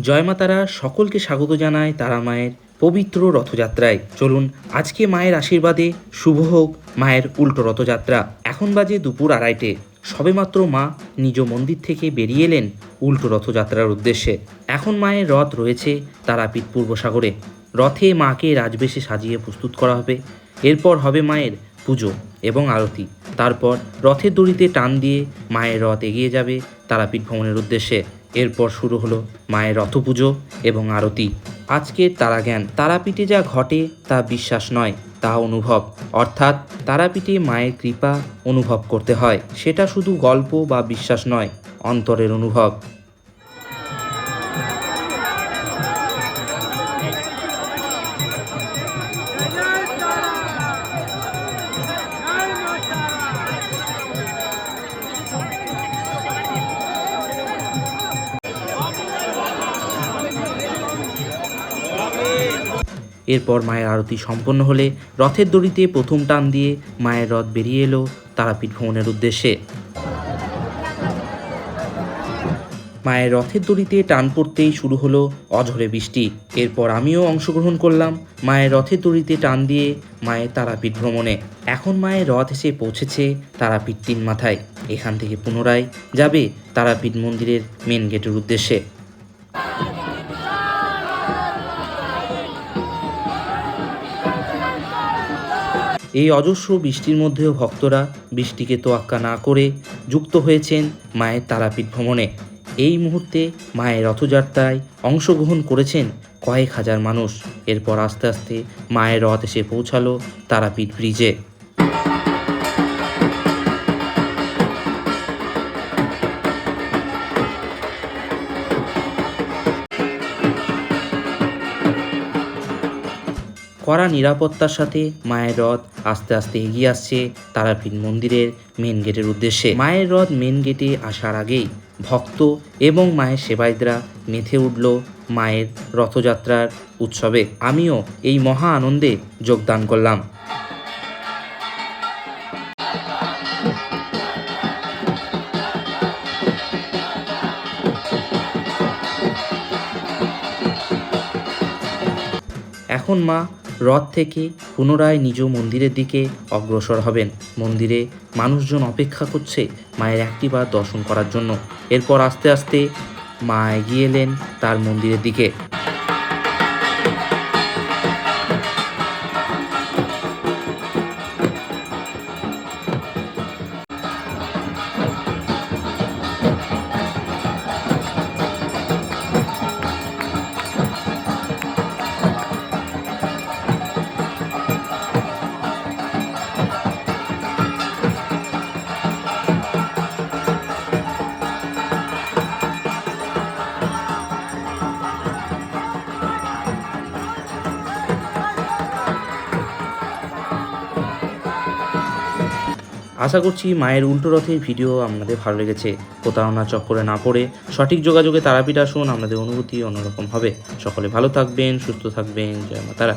জয় মাতারা সকলকে স্বাগত জানায় তারা মায়ের পবিত্র রথযাত্রায়। চলুন, আজকে মায়ের আশীর্বাদে শুভ হোক মায়ের উল্টো রথযাত্রা। এখন বাজে দুপুর আড়াইটে। সবেমাত্র মা নিজ মন্দির থেকে বেরিয়ে এলেন উল্টো রথযাত্রার উদ্দেশ্যে। এখন মায়ের রথ রয়েছে তারাপীঠ পূর্বসাগরে। রথে মাকে রাজবেশে সাজিয়ে প্রস্তুত করা হবে। এরপর হবে মায়ের পুজো এবং আরতি। তারপর রথের দড়িতে টান দিয়ে মায়ের রথ এগিয়ে যাবে তারাপীঠ ভ্রমণের উদ্দেশ্যে। এরপর শুরু হলো মায়ের রথপুজো এবং আরতি। আজকের তারাজ্ঞান, তারাপীঠে যা ঘটে তা বিশ্বাস নয়, তা অনুভব। অর্থাৎ তারাপীঠে মায়ের কৃপা অনুভব করতে হয়। সেটা শুধু গল্প বা বিশ্বাস নয়, অন্তরের অনুভব। এরপর মায়ের আরতি সম্পন্ন হলে রথের দড়িতে প্রথম টান দিয়ে মায়ের রথ বেরিয়ে এলো তারাপীঠ ভ্রমণের উদ্দেশ্যে। মায়ের রথের দড়িতে টান পড়তেই শুরু হলো অঝরে বৃষ্টি। এরপর আমিও অংশগ্রহণ করলাম মায়ের রথের দড়িতে টান দিয়ে মায়ের তারাপীঠ ভ্রমণে। এখন মায়ের রথ এসে পৌঁছেছে তারাপীঠ তিন মাথায়। এখান থেকে পুনরায় যাবে তারাপীঠ মন্দিরের মেন গেটের উদ্দেশ্যে। এই অজস্র বৃষ্টির মধ্যেও ভক্তরা বৃষ্টিকে তোয়াক্কা না করে যুক্ত হয়েছেন মায়ের তারাপীঠ ভ্রমণে। এই মুহূর্তে মায়ের রথযাত্রায় অংশগ্রহণ করেছেন কয়েক হাজার মানুষ। এরপর আস্তে আস্তে মায়ের রথ এসে পৌঁছালো তারাপীঠ ব্রিজে। কড়া নিরাপত্তার সাথে মায়ের রথ আস্তে আস্তে এগিয়ে আসছে তারাপীঠ মন্দিরের মেন গেটের উদ্দেশ্যে। মায়ের রথ মেন গেটে আসার আগেই ভক্ত এবং মায়ের সেবায়িতরা মেথে উঠল মায়ের রথযাত্রার উৎসবে। আমিও এই মহা আনন্দে যোগদান করলাম। এখন মা রথ থেকে পুনরায় নিজ মন্দিরের দিকে অগ্রসর হবেন। মন্দিরে মানুষজন অপেক্ষা করছে মায়ের একটিবার দর্শন করার জন্য। এরপর আস্তে আস্তে মা এগিয়ে এলেন তার মন্দিরের দিকে। আশা করছি মায়ের উল্টো রথের ভিডিও আপনাদের ভালো লেগেছে। প্রতারণা চক্করে না পড়ে সঠিক যোগাযোগে তারাপীঠ আসুন, আপনাদের অনুভূতি অন্যরকম হবে। সকলে ভালো থাকবেন, সুস্থ থাকবেন, জয় মা তারা।